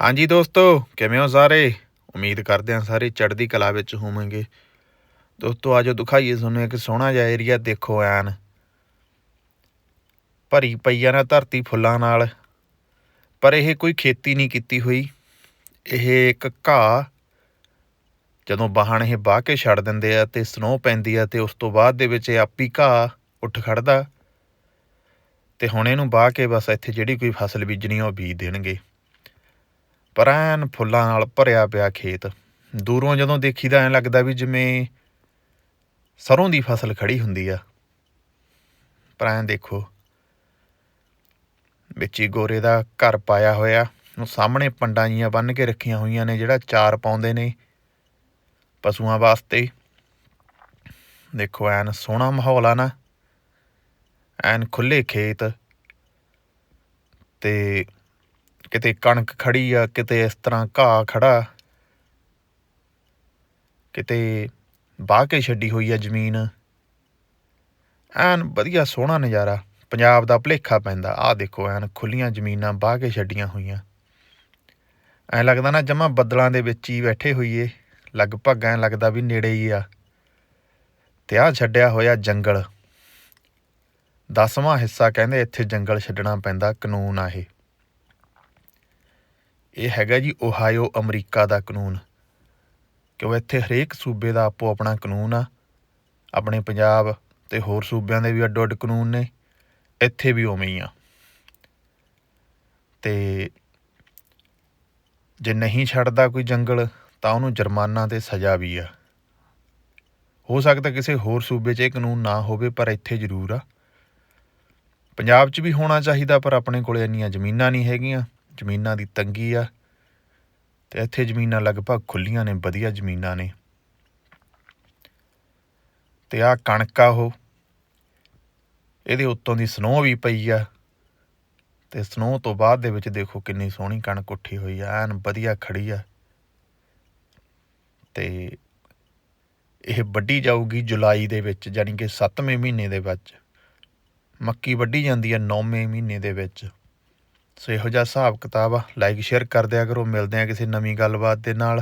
ਹਾਂਜੀ ਦੋਸਤੋ, ਕਿਵੇਂ ਹੋ ਸਾਰੇ? ਉਮੀਦ ਕਰਦੇ ਹਾਂ ਸਾਰੇ ਚੜ੍ਹਦੀ ਕਲਾ ਵਿੱਚ ਹੋਵੋਗੇ। ਦੋਸਤੋ ਆਜੋ ਦਿਖਾਈਏ ਤੁਹਾਨੂੰ ਇੱਕ ਸੋਹਣਾ ਜਿਹਾ ਏਰੀਆ ਦੇਖੋ ਐਨ। ਭਰੀ ਪਈ ਆ ਨਾ ਧਰਤੀ ਫੁੱਲਾਂ ਨਾਲ, ਪਰ ਇਹ ਕੋਈ ਖੇਤੀ ਨਹੀਂ ਕੀਤੀ ਹੋਈ। ਇਹ ਇੱਕ ਘਾਹ, ਜਦੋਂ ਬਾਹਣ ਇਹ ਵਾਹ ਕੇ ਛੱਡ ਦਿੰਦੇ ਆ ਤੇ ਸਨੋ ਪੈਂਦੀ ਆ ਤੇ ਉਸ ਤੋਂ ਬਾਅਦ ਦੇ ਵਿੱਚ ਇਹ ਆਪੀ ਘਾਹ ਉੱਠ ਖੜਦਾ ਤੇ ਹੁਣ ਇਹਨੂੰ ਵਾਹ ਕੇ ਬਸ ਇੱਥੇ ਜਿਹੜੀ ਕੋਈ ਫਸਲ ਬੀਜਣੀ ਆ ਉਹ ਬੀਜ ਦੇਣਗੇ। ਪਰ ਐਨ ਫੁੱਲਾਂ ਨਾਲ ਭਰਿਆ ਪਿਆ ਖੇਤ। ਦੂਰੋਂ ਜਦੋਂ ਦੇਖੀਦਾ ਐਂ ਲੱਗਦਾ ਵੀ ਜਿਵੇਂ ਸਰੋਂ ਦੀ ਫਸਲ ਖੜੀ ਹੁੰਦੀ ਆ। ਪਰ ਐਂ ਦੇਖੋ। ਵਿੱਚ ਹੀ ਗੋਰੇ ਦਾ ਘਰ ਪਾਇਆ ਹੋਇਆ। ਉਹ ਸਾਹਮਣੇ ਪੰਡਾਂ ਜੀਆਂ ਬੰਨ ਕੇ ਰੱਖੀਆਂ ਹੋਈਆਂ ਨੇ, ਜਿਹੜਾ ਚਾਰ ਪਾਉਂਦੇ ਨੇ ਪਸ਼ੂਆਂ ਵਾਸਤੇ। ਦੇਖੋ, ਐਨ ਸੋਹਣਾ ਮਾਹੌਲ ਆ ਨਾ। ਐਨ ਖੁੱਲੇ ਖੇਤ। ਤੇ ਕਿਤੇ ਕਣਕ ਖੜੀ ਆ, ਕਿਤੇ ਇਸ ਤਰ੍ਹਾਂ ਘਾਹ ਖੜਾ। ਕਿਤੇ ਬਾਹ ਕੇ ਛੱਡੀ ਹੋਈ ਆ ਜ਼ਮੀਨ। ਐਨ ਵਧੀਆ ਸੋਹਣਾ ਨਜ਼ਾਰਾ। ਪੰਜਾਬ ਦਾ ਭਲੇਖਾ ਪੈਂਦਾ। ਆਹ ਦੇਖੋ, ਐਨ ਖੁੱਲੀਆਂ ਜ਼ਮੀਨਾਂ ਬਾਹ ਕੇ ਛੱਡੀਆਂ ਹੋਈਆਂ। ਐ ਲੱਗਦਾ ਨਾ ਜਮਾ ਬੱਦਲਾਂ ਦੇ ਵਿੱਚ ਹੀ ਬੈਠੇ ਹੋਈਏ। ਲਗਭਗ ਐ ਲੱਗਦਾ ਵੀ ਨੇੜੇ ਹੀ ਆ। ਤੇ ਆ ਛੱਡਿਆ ਹੋਇਆ ਜੰਗਲ। ਦਸਵਾਂ ਹਿੱਸਾ ਕਹਿੰਦੇ ਇੱਥੇ ਜੰਗਲ ਛੱਡਣਾ ਪੈਂਦਾ ਕਾਨੂੰਨ ਆ ਇਹ। ਇਹ ਹੈਗਾ ਜੀ ਓਹਾਇਓ ਅਮਰੀਕਾ ਦਾ ਕਾਨੂੰਨ। ਕਿਉਂ ਇੱਥੇ ਹਰੇਕ ਸੂਬੇ ਦਾ ਆਪੋ ਆਪਣਾ ਕਾਨੂੰਨ ਆ। ਆਪਣੇ ਪੰਜਾਬ ਤੇ ਹੋਰ ਸੂਬਿਆਂ ਦੇ ਵੀ ਅੱਡੋ ਅੱਡ ਕਾਨੂੰਨ ਨੇ। ਇੱਥੇ ਵੀ ਉਵੇਂ ਹੀ ਆ। ਤੇ ਜੇ ਨਹੀਂ ਛੱਡਦਾ ਕੋਈ ਜੰਗਲ, ਤਾਂ ਉਹਨੂੰ ਜੁਰਮਾਨਾ ਤੇ ਸਜ਼ਾ ਵੀ ਆ। ਹੋ ਸਕਦਾ ਕਿਸੇ ਹੋਰ ਸੂਬੇ 'ਚ ਇਹ ਕਾਨੂੰਨ ਨਾ ਹੋਵੇ, ਪਰ ਇੱਥੇ ਜ਼ਰੂਰ ਆ। ਪੰਜਾਬ 'ਚ ਵੀ ਹੋਣਾ ਚਾਹੀਦਾ, ਪਰ ਆਪਣੇ ਕੋਲੇ ਇੰਨੀਆਂ ਜ਼ਮੀਨਾਂ ਨਹੀਂ ਹੈਗੀਆਂ। ਜ਼ਮੀਨਾਂ ਦੀ ਤੰਗੀ ਆ ਤੇ ਇੱਥੇ ਜ਼ਮੀਨਾਂ ਲਗਭਗ ਖੁੱਲੀਆਂ ਨੇ, ਵਧੀਆ ਜ਼ਮੀਨਾਂ ਨੇ। ਤੇ ਆ ਕਣਕ ਆ ਉਹ, ਇਹਦੇ ਉੱਤੋਂ ਦੀ ਸਨੋ ਵੀ ਪਈ ਆ। ਤੇ ਸਨੋ ਤੋਂ ਬਾਅਦ ਦੇ ਵਿੱਚ ਦੇਖੋ ਕਿੰਨੀ ਸੋਹਣੀ ਕਣਕ ਉੱਠੀ ਹੋਈ ਆ, ਐਨ ਵਧੀਆ ਖੜੀ ਆ। ਤੇ ਇਹ ਵੱਢੀ ਜਾਊਗੀ ਜੁਲਾਈ ਦੇ ਵਿੱਚ ਯਾਨੀ ਕਿ 7ਵੇਂ ਮਹੀਨੇ ਦੇ ਵਿੱਚ। ਮੱਕੀ ਵੱਢੀ ਜਾਂਦੀ ਹੈ 9ਵੇਂ ਮਹੀਨੇ ਦੇ ਵਿੱਚ। ਸੋ ਇਹੋ ਜਿਹਾ ਹਿਸਾਬ ਕਿਤਾਬ ਆ। ਲਾਈਕ ਸ਼ੇਅਰ ਕਰ ਦਿਆ ਕਰੋ। ਮਿਲਦੇ ਆ ਕਿਸੇ ਨਵੀਂ ਗੱਲਬਾਤ ਦੇ ਨਾਲ।